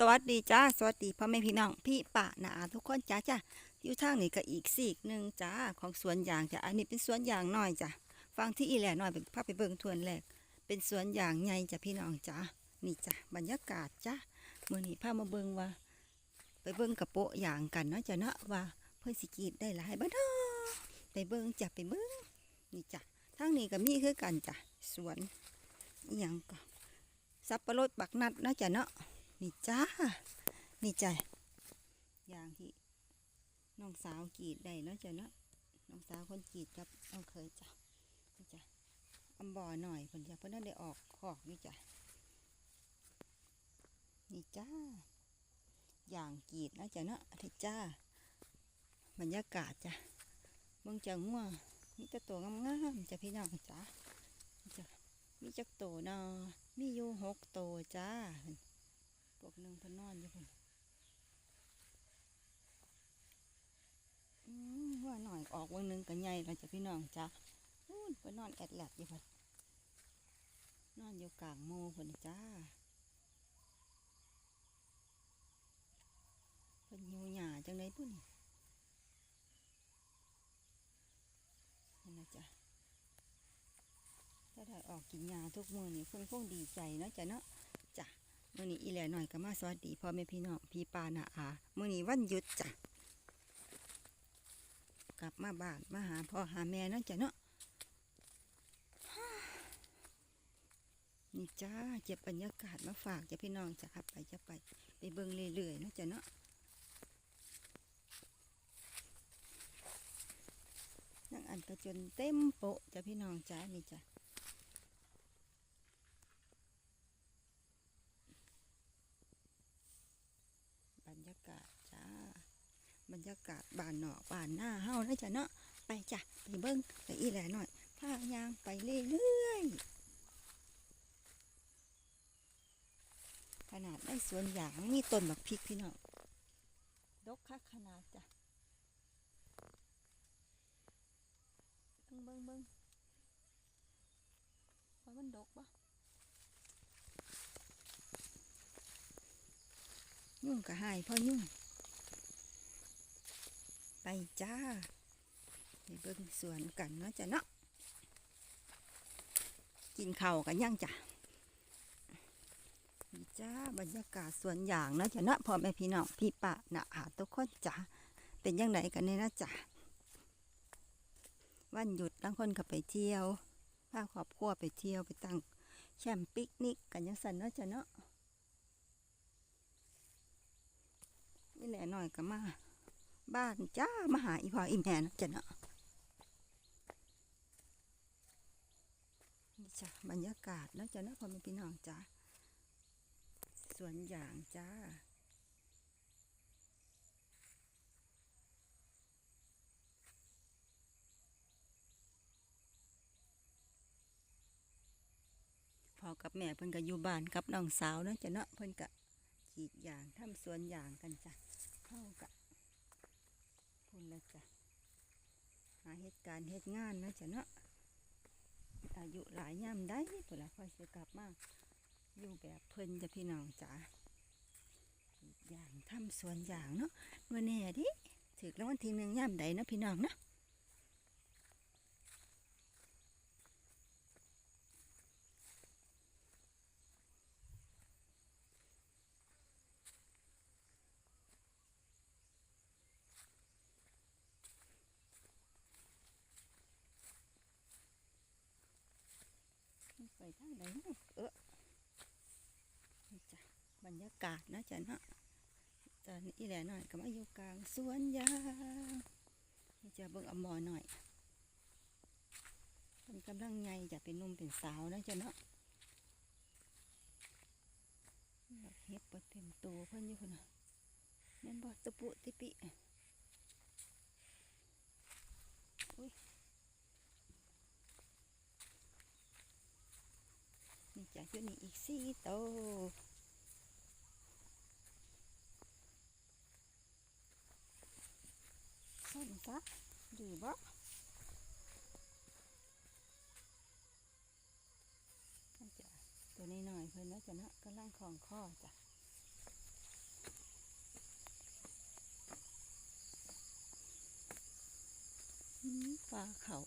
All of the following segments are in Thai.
สวัสดีจ้าสวัสดีพ่อแม่พี่น้องพี่ป่านาทุกคนจ้าจ้าอยู่ทางนี้ก็อีกสีกหนึ่งจ้าของสวนยางจ้าอันนี้เป็นสวนยางน้อยจ้าฟังที่อีแหล่น้อยเป็นพาพไปเบิ่งทวนแรกเป็นสวนยางใหญ่จ้าพี่น้องจ้านี่จ้าบรรยากาศจ้าเมื่อนี้พามาเบิ่งว่า ไปเบิ่งกระโปะยางกันเนาะจ้าเนาะว่าเพื่อนสิกีดได้หลายบ้านไปเบิ่งจ้าไปเบิ่งนี่จ้าทางนี้ก็มีคือกันจ้าสวนอหยังก็สับปะรดบักนัดเนาะจ้าเนาะ นี่จ้า นี่จ้ะอย่างที่น้องสาวกีดได้เนาะจ้ะเนาะน้องสาวคนกีดกับน้องเคยจ้ะนี่จ้ะอำบ่อหน่อยเพิ่นจ้ะเพิ่นนั่นได้ออกขอกนี่จ้ะนี่จ้า อย่างกีดนะจ้ะเนาะที่จ้า บรรยากาศจ้ะเมืองจังงัวมีแต่ตัวงามๆจ้ะพี่น้องจ้ะจ้ะมีจักโตเนาะมีอยู่หกโตจ้า วกหนึ่งพนนอนอยู่พิ่นอืมว่าหน่อยออกวันหนึ่งกันใหญ่เราจะพี่น้องจ้ะนู่นพนอนแอดแลดอยู่พิ่นนอนอยู่กลางโมเพิ่นนี่จ้าเพิ่นอยู่หยาจังไดพุ่นนี่นะจ้ะถ้าได้ออกกินหญ้าทุกมือนี่เพิ่นคงดีใจเนาะจ้ะเนาะ มื่อนี้อีแหล่หน่อยก็มาสวัสดีพ่อแม่พี่น้องพี่ปานาอามื่อนี้วันหยุดจ้ะกลับมาบ้านมาหาพ่อหาแม่เนาะจ้ะเนาะนี่จ้าเจ็บบรรยากาศมาฝากจ้ะพี่น้องจ้ะครับไปจะไป ไปเบิ่งเรื่อยๆนะจ้ะเนาะนั่งอันก็จนเต็มโปะจ้ะพี่น้องจ้านี่จ้ะ บรรยากาศจ้า บากบ้านนอกบ้านหน้าเฮานะจ้ะเนาะไปจ้ะไปเบิ้งไปอีแหล่หน่อยพายางไปเรื่อยๆขนาดได้สวนยางมีต้นบักพริกพี่น้องดกคักขนาดจ้ะเบิ้งเบิ้งเบิ้งว่ามันดกปะยุ่งก็หายพ่อยุ่ง จ้าไปเบิ่งสวนกันเนาะจ้ะเนาะกินข้าวกันยังจ้ะจ้าบรรยากาศสวนยางเนาะจ้ะเนาะพ่อแม่พี่น้องพี่ปะนะอาทุกคนจ้ะเป็นยังไงกันเนี่ยนะจ้ะวันหยุดบางคนก็ไปเที่ยวพาครอบครัวไปเที่ยวไปตั้งแคมป์ปิกนิกกันยังสันเนาะจ้ะเนาะนี่แหละหน่อยก็มา บ้านจ้ามาหาอีพออีแม่นะจ้ะเนาะนี่จ้ะบรรยากาศแล้วจ้ะเนาะพอม่พี่น้องจ้าสวนยางจ้าพอกับแม่เพิ่นก็อยู่บ้านกับน้องสาวเนาะจ้ะเนาะเพิ่นก็กรีดยางทำสวนยางกันจ้ะเข้ากับ พุ่นละจ้ะหาเหตุการณ์เหตุงานนะจ๊ะเนาะอายุหลายย่ำได้พุ่นละค่อยจะกลับมาอยู่แบบเพิ่นจะพี่น้องจ้ะอย่างทำสวนอย่างเนาะวันนี้ดิถึกแล้ววันที่หนึ่งย่ำใดเนาะพี่น้องเนาะ ทางไหนเออนี่จ้ะบรรยากาศนะจ้ะเนาะตอนนี้แหละหน่อยก็มาอยู่กลางสวนยางนี่จะเบิ่งอมอหน่อยเป็นกำลังไงจะเป็นนุ่มเป็นสาวนะจ้ะเนาะดอกเห็บปเต็มตัวเพิ่นอยู่คนน่ะแม่นบ่ตะปุติปิ จากยุนี้อีกสี่โตส้นซะดีบ่จ้ะตัวนี้หน่อยเพื่อนนะจ๊ะนะก็ล่างของข้อจ้ะปลาเขา่า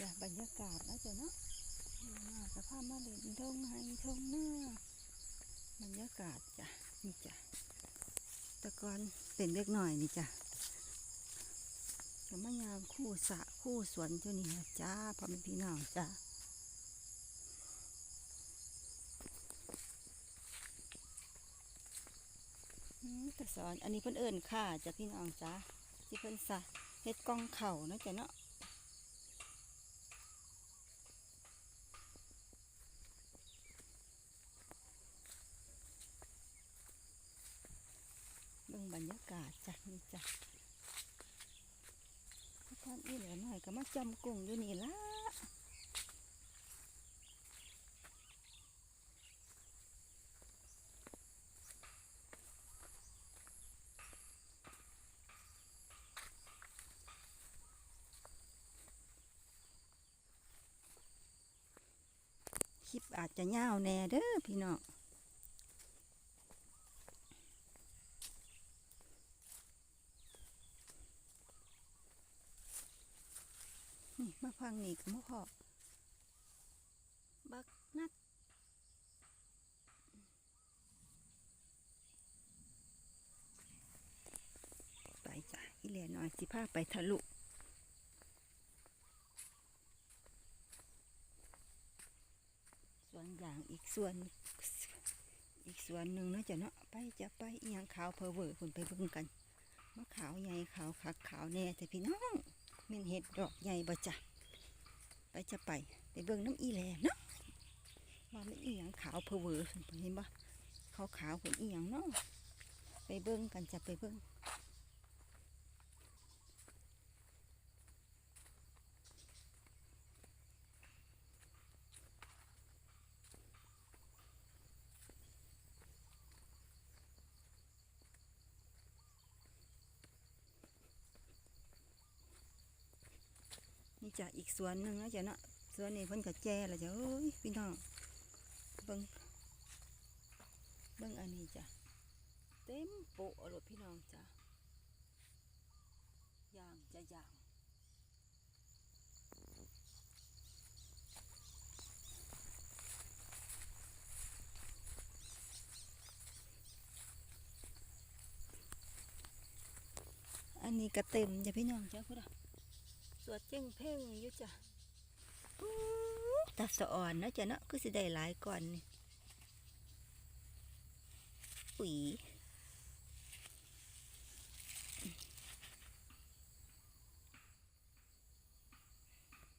จ้ะบรรยากาศนะจ๊ะเนาะสภาพมาเล่นทงไฮทงหน้าบรรยากาศจ้ะนี่จ้ะตะกอนเป็นเล็กหน่อยนี่จ้ะก็มายามคู่สะคู่สวนเจ้านี่จ้าพ่อแม่พี่น้องจ้ะอืมกระสอนอันนี้เพิ่นเอิญค่าจ้ะพี่น้องจ้าที่เพิ่นสะเฮ็ดกล้องเข่าเนาะจ้ะเนาะเบิ่งบรรยากาศจ้ะนี่จ้ะท่านอีเหลือหน่อยก็มาจำกุ้งอยู่นี่ละคลิปอาจจะยาวแน่เด้อพี่น้อง มาพังนี่ก็มาพอบักนัดไปจ้ะอีเหลียน้อยสิพาไปทะลุส่วนอย่างอีกส่วนอีกส่วนหนึ่งนะจ้ะเนาะไปจะไปอีหยังขาวเพอเวอร์คุณไปเบิ่งกันมะขาวใหญ่ขาวคักขาวแน่แต่พี่น้องม่นเห็ดดอกใหญ่บ่จ้ะ ไปจะไปไปเบิ่งน้ำอีแลเนาะว่ามันอีหยังขาวเพอเวอร์เห็นปะขาวขาวเป็นอีหยังเนาะไปเบิ่งกันจะไปเบิ่ง นี่จ้ะอีกสวนหนึ่งนะจ้ะเนาะสวนนี้เพิ่นก็แจ้แล้วจ้ะเอ้ยพี่น้องเบิ่งเบิ่งอันนี้จ้ะเต็มโปะเลยพี่น้องจ้ะย่างจะย่างอันนี้ก็เต็มจ้ะพี่น้องจ้ะพุ่อะ สวเจ้งเพ่งอยู่จ้ะอู้ตาสะอ่อนนะจ้ะเนาะคือสิได้หลายก่อนนี่ปุ๋ย